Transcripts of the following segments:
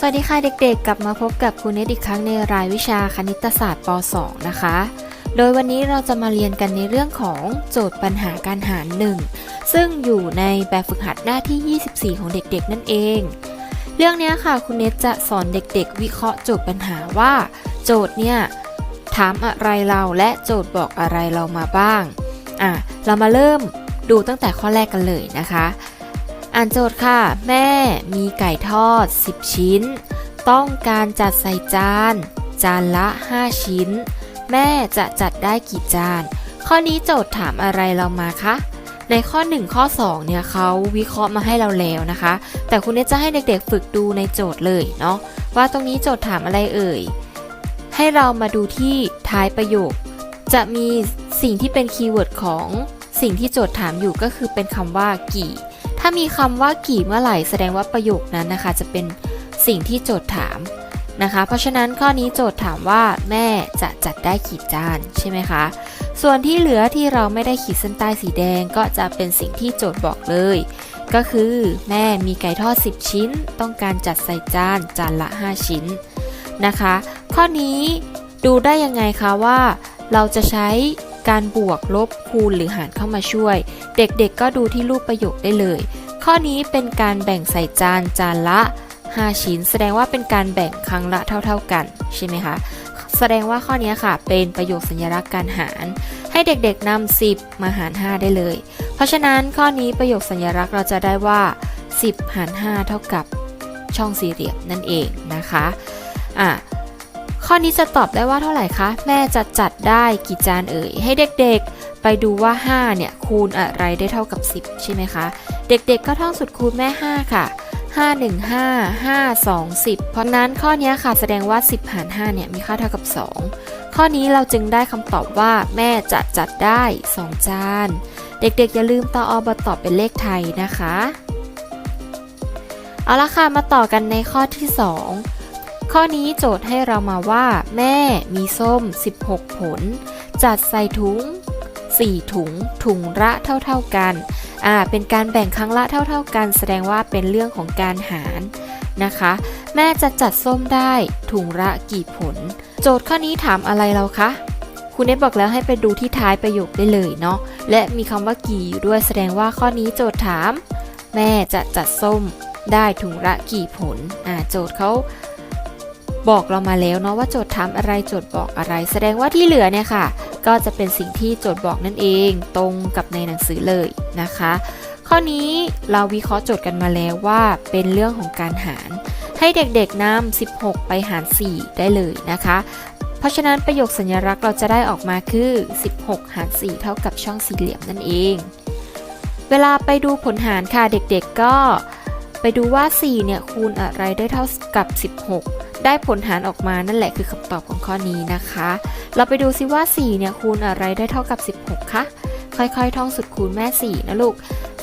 สวัสดีค่ะเด็กๆ กลับมาพบกับครูเนตอีกครั้งในรายวิชาคณิตศาสตร์ป .2 นะคะ โดยวันนี้เราจะมาเรียนกันในเรื่องของโจทย์ปัญหาการหาร 1 ซึ่งอยู่ในแบบฝึกหัดหน้าที่ 24 ของเด็กๆ นั่นเอง เรื่องนี้ค่ะคุณเนตจะสอนเด็กๆ วิเคราะห์โจทย์ปัญหาว่า โจทย์เนี่ยถามอะไรเราและโจทย์บอกอะไรเรามาบ้าง อะ เรามาเริ่มดูตั้งแต่ข้อแรกกันเลยนะคะ อ่านโจทย์ค่ะ แม่มีไก่ทอด 10 ชิ้น ต้องการจัดใส่จาน จานละ 5 ชิ้น แม่จะจัดได้กี่จาน ข้อนี้โจทย์ถามอะไรเรามาคะในข้อ 1 ข้อ 2 เนี่ยเขาวิเคราะห์มาให้เราแล้วนะคะ แต่คุณเนจะให้เด็กๆฝึกดูในโจทย์เลยเนาะว่าตรงนี้โจทย์ถามอะไรเอ่ย ให้เรามาดูที่ท้ายประโยค จะมีสิ่งที่เป็นคีย์เวิร์ดของสิ่งที่โจทย์ถามอยู่ก็คือเป็นคำว่ากี่ ถ้ามีคำว่ากี่เมื่อไหร่แสดงว่าประโยคนั้นนะคะ จะเป็นสิ่งที่โจทย์ถามนะคะ เพราะฉะนั้นข้อนี้โจทย์ถามว่าแม่จะจัดได้กี่จานใช่ไหมคะ ส่วนที่เหลือที่เราไม่ได้ขีดเส้นใต้สีแดงก็จะเป็นสิ่งที่โจทย์บอกเลย ก็คือแม่มีไก่ทอด 10 ชิ้น ต้องการจัดใส่จานจานละ 5 ชิ้นนะคะ ข้อนี้ดูได้ยังไงคะว่า เราจะใช้ การบวกลบคูณหรือหารเข้ามาช่วย เด็กๆก็ดูที่รูปประโยคได้เลย ข้อนี้เป็นการแบ่งใส่จานจานละ 5 ชิ้น แสดงว่าเป็นการแบ่งครั้งละเท่า ๆกันใช่ไหมคะแสดงว่าข้อนี้ค่ะ เป็นประโยคสัญลักษณ์การหาร ให้เด็กๆนำ10 มาหาร 5 ได้เลย เพราะฉะนั้นข้อนี้ประโยคสัญลักษณ์เราจะได้ว่า 10 หาร 5 เท่ากับช่องสี่เหลี่ยมนั่นเองนะคะอะ ข้อนี้จะตอบได้ว่าเท่าไหร่คะ แม่จะจัดได้กี่จานเอ่ย ให้เด็กๆ ไปดูว่า 5 เนี่ย คูณอะไรได้เท่ากับ 10 ใช่ไหมคะ เด็กๆ ก็ท่องสุดคูณแม่ 5 ค่ะ 5 1 5 5 2 10 เพราะนั้นข้อนี้ค่ะแสดงว่า 10 หาร 5 เนี่ย มีค่าเท่ากับ 2 ข้อนี้เราจึงได้คำตอบว่า แม่จะจัดได้ 2 จาน เด็กๆ อย่าลืมต่ออบตอบเป็นเลขไทยนะคะ เอาละค่ะ มาต่อกันในข้อที่ 2 ข้อนี้โจทย์ให้เรามาว่า แม่มีส้ม 16 ผล จัดใส่ถุง 4 ถุง ถุงละเท่าๆกัน อ่า เป็นการแบ่งครั้งละเท่า ๆ กัน แสดงว่าเป็นเรื่องของการหารนะคะ แม่จะจัดส้มได้ถุงละกี่ผล โจทย์ข้อนี้ถามอะไรเราคะคุณเนตบอกแล้วให้ไปดูที่ท้ายประโยคได้เลยเนาะและมีคำว่ากี่อยู่ด้วยแสดงว่าข้อนี้โจทย์ถาม แม่จะจัดส้มได้ถุงละกี่ผลอ่าโจทย์เขา บอกเรามาแล้วเนาะว่าโจทย์ถามอะไรโจทย์บอกอะไร แสดงว่าที่เหลือเนี่ยค่ะ ก็จะเป็นสิ่งที่โจทย์บอกนั่นเองตรงกับในหนังสือเลยนะคะ ข้อนี้เราวิเคราะห์โจทย์กันมาแล้วว่าเป็นเรื่องของการหาร ให้เด็กๆนำ16 ไปหาร 4 ได้เลยนะคะ เพราะฉะนั้นประโยคสัญลักษณ์เราจะได้ออกมาคือ 16 หาร 4 เท่ากับช่องสี่เหลี่ยมนั่นเอง เวลาไปดูผลหารค่ะเด็กๆก็ ไปดูว่า 4 เนี่ยคูณอะไรได้เท่ากับ 16 ได้ผลหารออกมานั่นแหละคือคำตอบของข้อนี้นะคะ เราไปดูซิว่า 4 เนี่ยคูณอะไรได้เท่ากับ 16 คะ ค่อยๆ ท่องสุดคูณแม่ 4 นะลูก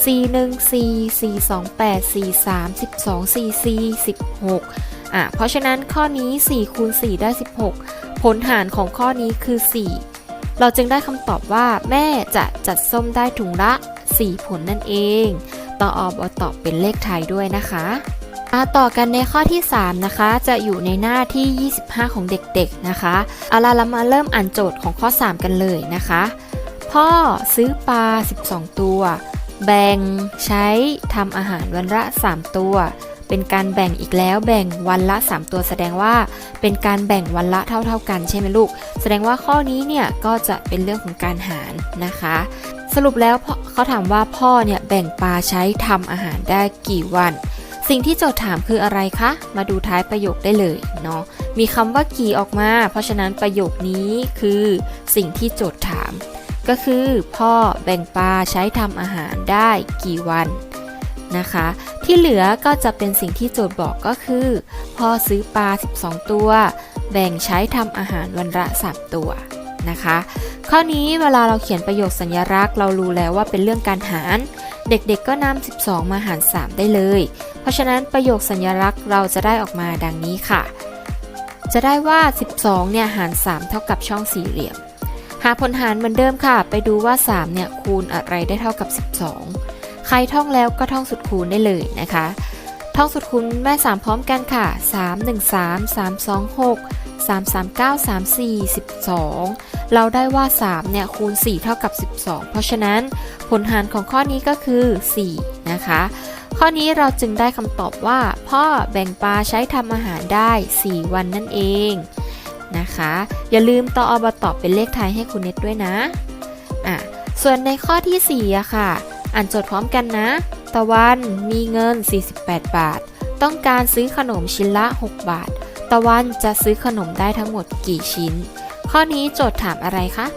4 1 4 4 2 8 4 3 12 4 4 16อะเพราะฉะนั้นข้อนี้ 4 คูณ 4 ได้ 16 ผลหารของข้อนี้คือ 4 เราจึงได้คำตอบว่าแม่จะจัดส้มได้ถุงละ 4 ผลนั่นเอง ต่ออบอตอบเป็นเลขไทยด้วยนะคะมาต่อกันในข้อที่ 3 นะคะ จะอยู่ในหน้าที่ 25 ของเด็กๆนะคะเอาล่ะเรามาเริ่มอ่านโจทย์ของข้อ 3 กันเลยนะคะ พ่อซื้อปลา 12 ตัว แบ่งใช้ทำอาหารวันละ 3 ตัว เป็นการแบ่งอีกแล้วแบ่งวันละ 3 ตัว แสดงว่าเป็นการแบ่งวันละเท่า ๆกันใช่ไหมลูก แสดงว่าข้อนี้เนี่ยก็จะเป็นเรื่องของการหารนะคะ สรุปแล้วเขาถามว่าพ่อเนี่ยแบ่งปลาใช้ทำอาหารได้กี่วัน สิ่งที่โจทย์ถามคืออะไรคะ มาดูท้ายประโยคได้เลยเนาะมีคำว่ากี่ออกมา เพราะฉะนั้นประโยคนี้คือสิ่งที่โจทย์ถาม ก็คือพ่อแบ่งปลาใช้ทำอาหารได้กี่วันนะคะ ที่เหลือก็จะเป็นสิ่งที่โจทย์บอกก็คือ พ่อซื้อปลา 12 ตัว แบ่งใช้ทำอาหารวันละ 3 ตัว นะคะ ข้อนี้เวลาเราเขียนประโยคสัญลักษณ์เรารู้แล้วว่าเป็นเรื่องการหาร เด็กๆก็นำ12 มาหาร 3 ได้เลย เพราะฉะนั้นประโยคสัญลักษณ์เราจะได้ออกมาดังนี้ค่ะ จะได้ว่า 12 เนี่ยหาร 3 เท่ากับช่องสี่เหลี่ยม หาผลหารเหมือนเดิมค่ะ ไปดูว่า 3 เนี่ยคูณอะไรได้เท่ากับ 12 ใครท่องแล้วก็ท่องสุดคูณได้เลยนะคะท่องสุดคูณแม่ 3 พร้อมกันค่ะ 3 1 3 3 2 6 3 3 9 3 4 12 เราได้ว่า 3 เนี่ยคูณ 4 เท่ากับ 12 เพราะฉะนั้นผลหารของข้อนี้ก็คือ 4 นะคะ ข้อนี้เราจึงได้คำตอบว่า พ่อแบ่งปลาใช้ทำอาหารได้ 4 วันนั่นเองนะคะ อย่าลืมต่ออบตอบเป็นเลขไทยให้คุณเน็ตด้วยนะอะส่วนในข้อที่4อะค่ะ อ่านโจทย์พร้อมกันนะ ตะวันมีเงิน 48 บาท ต้องการซื้อขนมชิ้นละ 6 บาท ตะวันจะซื้อขนมได้ทั้งหมดกี่ชิ้น ข้อนี้โจทย์ถามอะไรคะ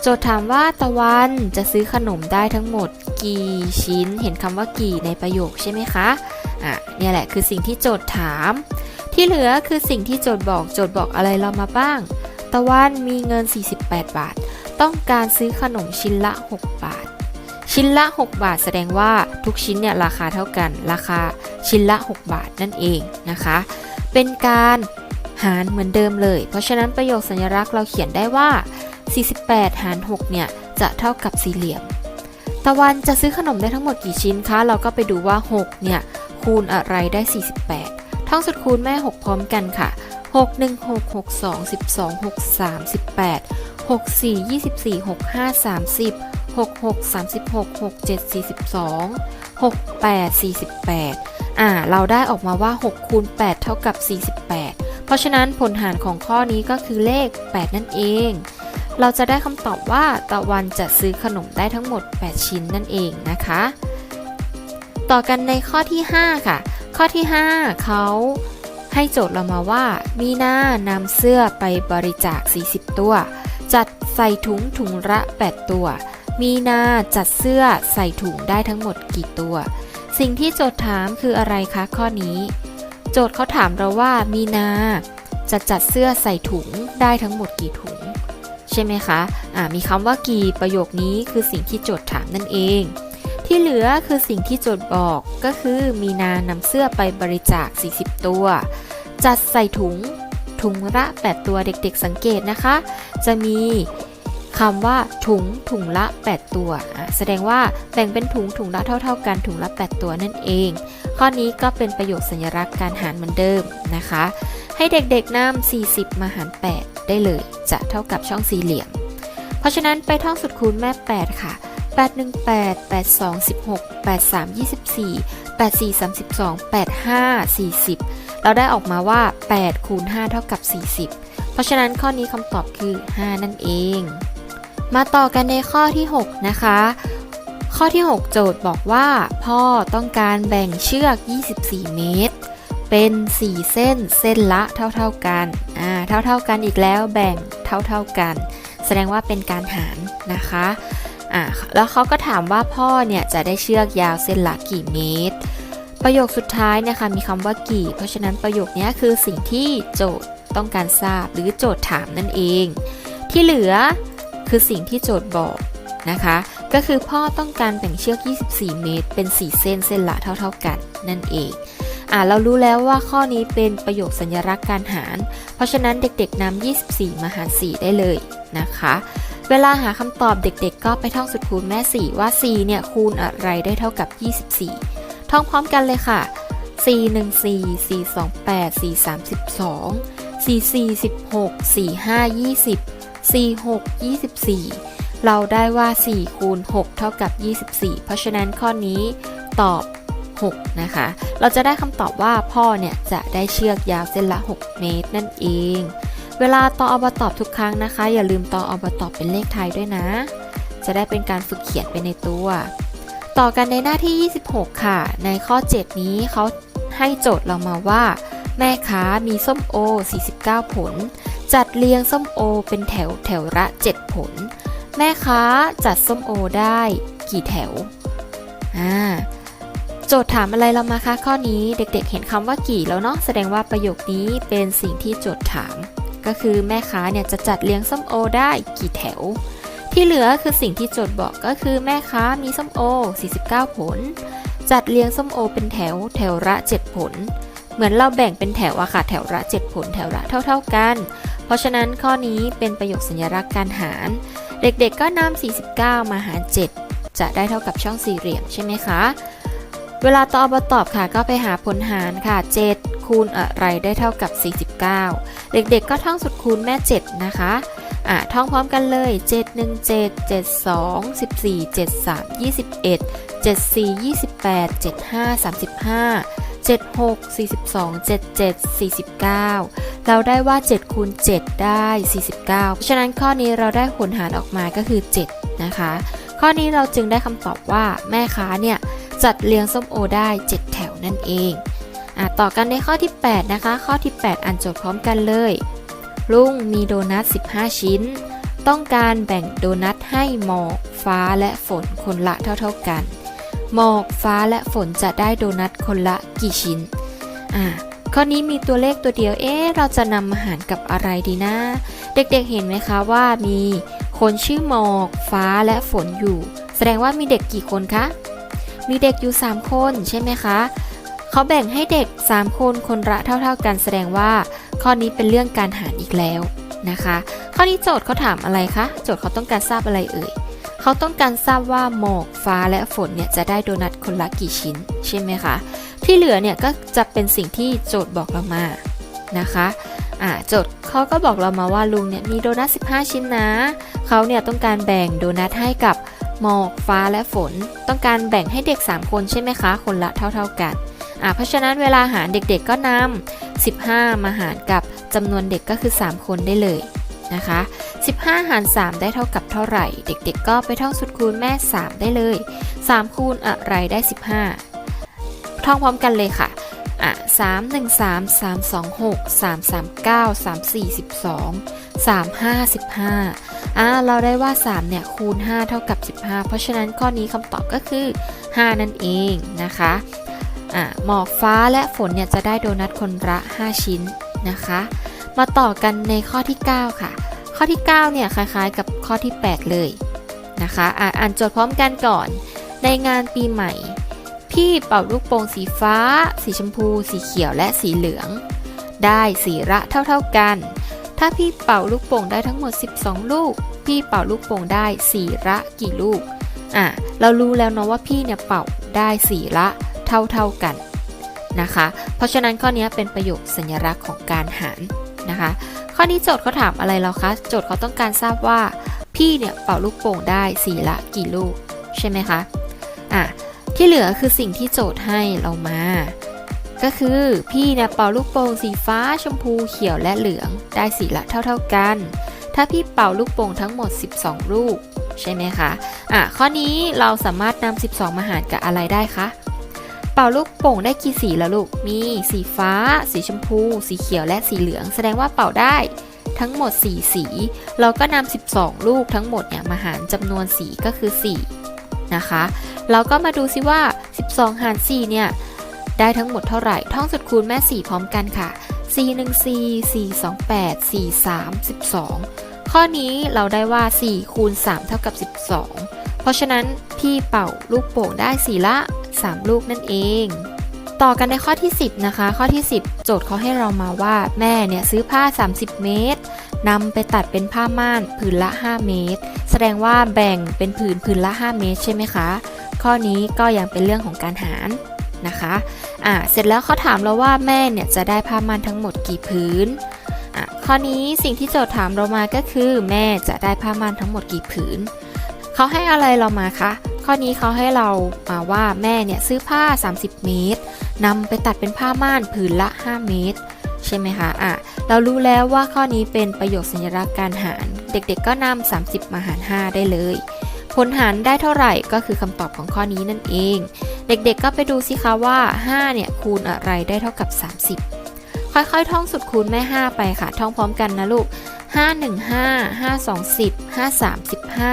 โจทย์ถามว่าตะวันจะซื้อขนมได้ทั้งหมดกี่ชิ้น เห็นคำว่ากี่ในประโยคใช่ไหมคะ อะเนี่ยแหละคือสิ่งที่โจทย์ถาม ที่เหลือคือสิ่งที่โจทย์บอก โจทย์บอกอะไรเรามาบ้าง ตะวันมีเงิน 48 บาท ต้องการซื้อขนมชิ้นละ 6 บาท ชิ้นละ 6 บาทแสดงว่าทุกชิ้นเนี่ยราคาเท่ากัน ราคาชิ้นละ 6 บาทนั่นเองนะคะ เป็นการ หารเหมือนเดิมเลย เพราะฉะนั้นประโยคสัญลักษณ์เราเขียนได้ว่า 48 หาร 6 เนี่ย จะเท่ากับสี่เหลี่ยม ตะวันจะซื้อขนมได้ทั้งหมดกี่ชิ้นคะ เราก็ไปดูว่า 6 เนี่ย คูณอะไรได้ 48 ท่องสุดคูณแม่ 6 พร้อมกันค่ะ 6 1 6 6 2 12 6 3 18 6 4 24 6 5 30 6 6 36 6 7 42 6 8 48 อ่า เราได้ออกมาว่า 6 คูณ 8 เท่ากับ 48 ราะฉะนั้นผลหารของข้อนี้ก็คือเลข 8 นั่นเอง เราจะได้คำตอบว่าตะวันจะซื้อขนมได้ทั้งหมด 8 ชิ้นนั่นเองนะคะ ต่อกันในข้อที่ 5 ค่ะ ข้อที่ 5 เขาให้โจทย์เรามาว่า มีนานำเสื้อไปบริจาค 40 ตัว จัดใส่ถุงถุงละ 8 ตัว มีนาจัดเสื้อใส่ถุงได้ทั้งหมดกี่ตัว สิ่งที่โจทย์ถามคืออะไรคะข้อนี้ โจทย์เขาถามเราว่ามีนาจะจัดเสื้อใส่ถุงได้ทั้งหมดกี่ถุง ใช่ไหมคะอ่ามีคำว่ากี่ประโยคนี้คือสิ่งที่โจทย์ถามนั่นเอง ที่เหลือคือสิ่งที่โจทย์บอกก็คือมีนานำเสื้อไปบริจาค 40 ตัว จัดใส่ถุงถุงละ 8 ตัวเด็กๆสังเกตนะคะ จะมีคำว่าถุงถุงละ 8 ตัว แสดงว่าแบ่งเป็นถุงถุงละเท่า ๆ กันถุงละ 8 ตัวนั่นเอง ข้อนี้ก็เป็นประโยคสัญลักษณ์การหารเหมือนเดิมนะคะ ให้เด็กๆนำ40 มาหาร 8 ได้เลยจะเท่ากับช่องสี่เหลี่ยม เพราะฉะนั้นไปท่องสุดคูณแม่ 8 ค่ะ 8 1 8 8 2 16 8 3 24 8 4 32 8 5 40 เราได้ออกมาว่า 8 คูณ 5 เท่ากับ 40 เพราะฉะนั้นข้อนี้คำตอบคือ 5 นั่นเอง มาต่อกันในข้อที่ 6 นะคะ ข้อที่ 6 โจทย์บอกว่า พ่อต้องการแบ่งเชือก 24 เมตร เป็น 4 เส้นเส้นละเท่าๆกันอ่าเท่าๆกันอีกแล้วแบ่งเท่าๆกัน แสดงว่าเป็นการหารนะคะอ่าแล้วเขาก็ถามว่าพ่อเนี่ยจะได้เชือกยาวเส้นละกี่เมตร ประโยคสุดท้ายนะคะมีคำว่ากี่ เพราะฉะนั้นประโยคนี้คือสิ่งที่โจทย์ต้องการทราบหรือโจทย์ถามนั่นเอง ที่เหลือคือสิ่งที่โจทย์บอกนะคะ ก็คือพ่อต้องการแบ่งเชือก 24 เมตร เป็น 4 เส้นเส้นละเท่า ๆ กัน นั่นเอง อ่าเรารู้แล้วว่าข้อนี้เป็นประโยคสัญลักษณ์การหาร เพราะฉะนั้นเด็กๆนำ24 มาหาร 4 ได้เลยนะคะ เวลาหาคำตอบเด็กๆ ก็ไปท่องสุดคูณแม่ 4 ว่า 4 เนี่ยคูณอะไรได้เท่ากับ 24 ท่องพร้อมกันเลยค่ะ 4 1 4 4 2 8 4 3 12 4 4 16 4 5 20 4 6 24 เราได้ว่า 4 คูณ 6 เท่ากับ 24 เพราะฉะนั้นข้อนี้ตอบ 6 นะคะ เราจะได้คำตอบว่าพ่อเนี่ยจะได้เชือกยาวเส้นละ 6 เมตรนั่นเอง เวลาตออบตอบทุกครั้งนะคะ อย่าลืมตออบตอบเป็นเลขไทยด้วยนะ จะได้เป็นการฝึกเขียนไปในตัว ต่อกันในหน้าที่ 26 ค่ะ ในข้อ 7 นี้เขาให้โจทย์เรามาว่า แม่ค้ามีส้มโอ 49 ผล จัดเรียงส้มโอเป็นแถวแถวละ 7 ผล ม่ค้าจัดส้มโอได้กี่แถวอ่าโจทย์ถามอะไรเรามาคะข้อนี้เด็กๆ เห็นคำว่ากี่แล้วเนาะแสดงว่าประโยคนี้เป็นสิ่งที่โจทย์ถาม ก็คือแม่ค้าเนี่ยจะจัดเรียงส้มโอได้กี่แถว ที่เหลือคือสิ่งที่โจทย์บอกก็คือแม่ค้ามีส้มโอ 49 ผล จัดเรียงส้มโอเป็นแถว แถวละ 7 ผล เหมือนเราแบ่งเป็นแถวอะค่ะแถวละ 7 ผล แถวละเท่า ๆกัน เพราะฉะนั้นข้อนี้เป็นประโยคสัญลักษณ์การหาร เด็กๆก็นำ49 มาหาร 7 จะได้เท่ากับช่องสี่เหลี่ยมใช่ไหมคะ เวลาตอบมาตอบค่ะก็ไปหาผลหารค่ะ 7 คูณอะไรได้เท่ากับ 49 เด็กๆก็ท่องสุดคูณแม่ 7 นะคะอะท่องพร้อมกันเลย 7 1 7 7 2 14 7 3 21 7 4 28 7 5 35 7 6 42 7 7 49 เราได้ว่า 7 คูณ 7 ได้ 49 เพราะฉะนั้นข้อนี้เราได้ผลหารออกมาก็คือ 7 นะคะ ข้อนี้เราจึงได้คำตอบว่าแม่ค้าเนี่ย จัดเรียงส้มโอได้ 7 แถวนั่นเองอต่อกันในข้อที่ 8 นะคะ ข้อที่ 8 อ่านโจทย์พร้อมกันเลยลุงมีโดนัท 15 ชิ้น ต้องการแบ่งโดนัทให้หมอกฟ้าและฝนคนละเท่า ๆกัน หมอกฟ้าและฝนจะได้โดนัทคนละกี่ชิ้น อะข้อนี้มีตัวเลขตัวเดียว เอ๊ะ เราจะนำมาหารกับอะไรดีนะ เด็กๆเห็นไหมคะว่ามีคนชื่อหมอกฟ้าและฝนอยู่ แสดงว่ามีเด็กกี่คนคะ มีเด็กอยู่ 3 คนใช่ไหมคะ เขาแบ่งให้เด็ก 3 คนคนละเท่า ๆ กัน แสดงว่าข้อนี้เป็นเรื่องการหารอีกแล้วนะคะ ข้อนี้โจทย์เขาถามอะไรคะ โจทย์เขาต้องการทราบอะไรเอ่ย เขาต้องการทราบว่าหมอกฟ้าและฝนเนี่ยจะได้โดนัทคนละกี่ชิ้นใช่ไหมคะ ที่เหลือเนี่ยก็จะเป็นสิ่งที่โจทย์บอกเรามานะคะอ่าโจทย์เขาก็บอกเรามาว่าลุงเนี่ยมีโดนัท15 ชิ้นนะเขาเนี่ยต้องการแบ่งโดนัทให้กับหมอกฟ้าและฝน ต้องการแบ่งให้เด็ก 3 คนใช่ไหมคะ คนละเท่า ๆกันอ่าเพราะฉะนั้นเวลาหารเด็กๆก็นำ15 มาหารกับจำนวนเด็กก็คือ 3 คนได้เลย นะคะ 15 หาร 3 ได้เท่ากับเท่าไหร่ เด็กๆ ก็ไปท่องสุดคูณแม่ 3 ได้เลย 3 คูณอะไรได้ 15 ท่องพร้อมกันเลยค่ะอะ3 1 3 3 2 6 3 3 9 3 4 12 3 5 15อะเราได้ว่า 3 เนี่ย คูณ 5 เท่ากับ 15 เพราะฉะนั้นข้อนี้คำตอบก็คือ 5 นั่นเองนะคะอะหมอกฟ้าและฝนเนี่ย จะได้โดนัทคนละ 5 ชิ้นนะคะ มาต่อกันในข้อที่ 9 ค่ะ ข้อที่ 9 เนี่ยคล้ายๆ กับข้อที่ 8 เลยนะคะอะอ่านโจทย์พร้อมกันก่อน ในงานปีใหม่ พี่เป่าลูกโป่งสีฟ้า สีชมพู สีเขียวและสีเหลือง ได้สีละเท่าๆกัน ถ้าพี่เป่าลูกโป่งได้ทั้งหมด 12 ลูก พี่เป่าลูกโป่งได้สีละกี่ลูกอะเรารู้แล้วเนาะว่าพี่เนี่ยเป่าได้สีละเท่าๆกันนะคะ เพราะฉะนั้นข้อนี้เป็นประโยคสัญลักษณ์ของการหาร นะคะ ข้อนี้โจทย์เขาถามอะไรเราคะ โจทย์เขาต้องการทราบว่า พี่เนี่ยเป่าลูกโป่งได้สีละกี่ลูก ใช่ไหมคะ อะ ที่เหลือคือสิ่งที่โจทย์ให้เรามา ก็คือพี่เนี่ยเป่าลูกโป่งสีฟ้า ชมพูเขียวและเหลืองได้สีละเท่า ๆกัน ถ้าพี่เป่าลูกโป่งทั้งหมด 12 ลูก ใช่ไหมคะ อะ ข้อนี้เราสามารถนำ12 มาหารกับอะไรได้คะ เป่าลูกโป่งได้กี่สีละลูก มีสีฟ้า สีชมพู สีเขียวและสีเหลือง แสดงว่าเป่าได้ทั้งหมด 4 สี เราก็นำ12 ลูกทั้งหมดเนี่ยมาหารจำนวนสีก็คือ 4 นะคะ เราก็มาดูซิว่า 12 หาร 4 เนี่ย ได้ทั้งหมดเท่าไหร่ ท่องสุดคูณแม่ 4 พร้อมกันค่ะ 4 1 4 4 2 8 4 3 12 ข้อนี้เราได้ว่า 4 คูณ 3 เท่ากับ 12 เพราะฉะนั้นพี่เป่าลูกโป่งได้สีละ 3 ลูกนั่นเอง ต่อกันในข้อที่ 10 นะคะ ข้อที่ 10 โจทย์เขาให้เรามาว่าแม่เนี่ยซื้อผ้า 30 เมตรนำไปตัดเป็นผ้าม่านผืนละ 5 เมตร แสดงว่าแบ่งเป็นผืนผืนละ 5 เมตร ใช่ไหมคะ ข้อนี้ก็ยังเป็นเรื่องของการหารนะคะอ่าเสร็จแล้วเขาถามเราว่าแม่เนี่ยจะได้ผ้าม่านทั้งหมดกี่ผืนอะข้อนี้สิ่งที่โจทย์ถามเรามาก็คือ แม่จะได้ผ้าม่านทั้งหมดกี่ผืน เขาให้อะไรเรามาคะ ข้อนี้เขาให้เรามาว่าแม่เนี่ยซื้อผ้า 30 เมตรนำไปตัดเป็นผ้าม่านผืนละ 5 เมตร ใช่ไหมคะอะเรารู้แล้วว่าข้อนี้เป็นประโยคสัญลักษณ์การหาร เด็กๆก็นำ30 มาหาร 5 ได้เลย ผลหารได้เท่าไหร่ก็คือคำตอบของข้อนี้นั่นเอง เด็กๆก็ไปดูสิคะว่า 5 เนี่ยคูณอะไรได้เท่ากับ 30 ค่อยๆ ท่องสุดคูณแม่ 5 ไปค่ะ ท่องพร้อมกันนะลูก5 1 5 5 2 10 5 3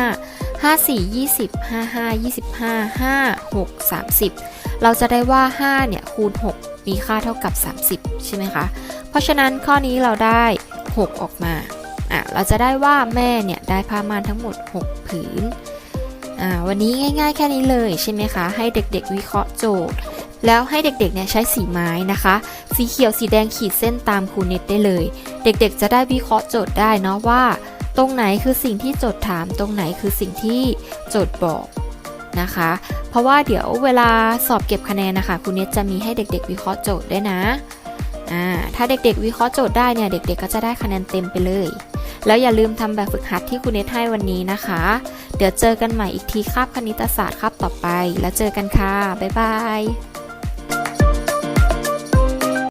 15 5 4 20 5 5 25 5 6 30 เราจะได้ว่า 5 เนี่ย คูณ 6 มีค่าเท่ากับ 30 ใช่ไหมคะ เพราะฉะนั้นข้อนี้เราได้ 6 ออกมาอะเราจะได้ว่าแม่เนี่ย ได้ผ้าม่านทั้งหมด 6 ผืนอ่าวันนี้ง่าย ๆ แค่นี้เลยใช่ไหมคะ ให้เด็กๆ วิเคราะห์โจทย์ แล้วให้เด็กๆ เนี่ยใช้สีไม้นะคะ สีเขียวสีแดงขีดเส้นตามครูเน็ตได้เลย เด็กๆ จะได้วิเคราะห์โจทย์ได้เนาะว่า ตรงไหนคือสิ่งที่โจทย์ถาม ตรงไหนคือสิ่งที่โจทย์บอกนะคะ เพราะว่าเดี๋ยวเวลาสอบเก็บคะแนนนะคะคุณเนตจะมีให้เด็ก ๆ วิเคราะห์โจทย์ด้วยนะอ่าถ้าเด็ก ๆ วิเคราะห์โจทย์ได้เนี่ยเด็ก ๆ ก็จะได้คะแนนเต็มไปเลย แล้วอย่าลืมทำแบบฝึกหัดที่คุณเนตให้วันนี้นะคะ เดี๋ยวเจอกันใหม่อีกทีคาบคณิตศาสตร์คาบต่อไป แล้วเจอกันค่ะบ๊ายบาย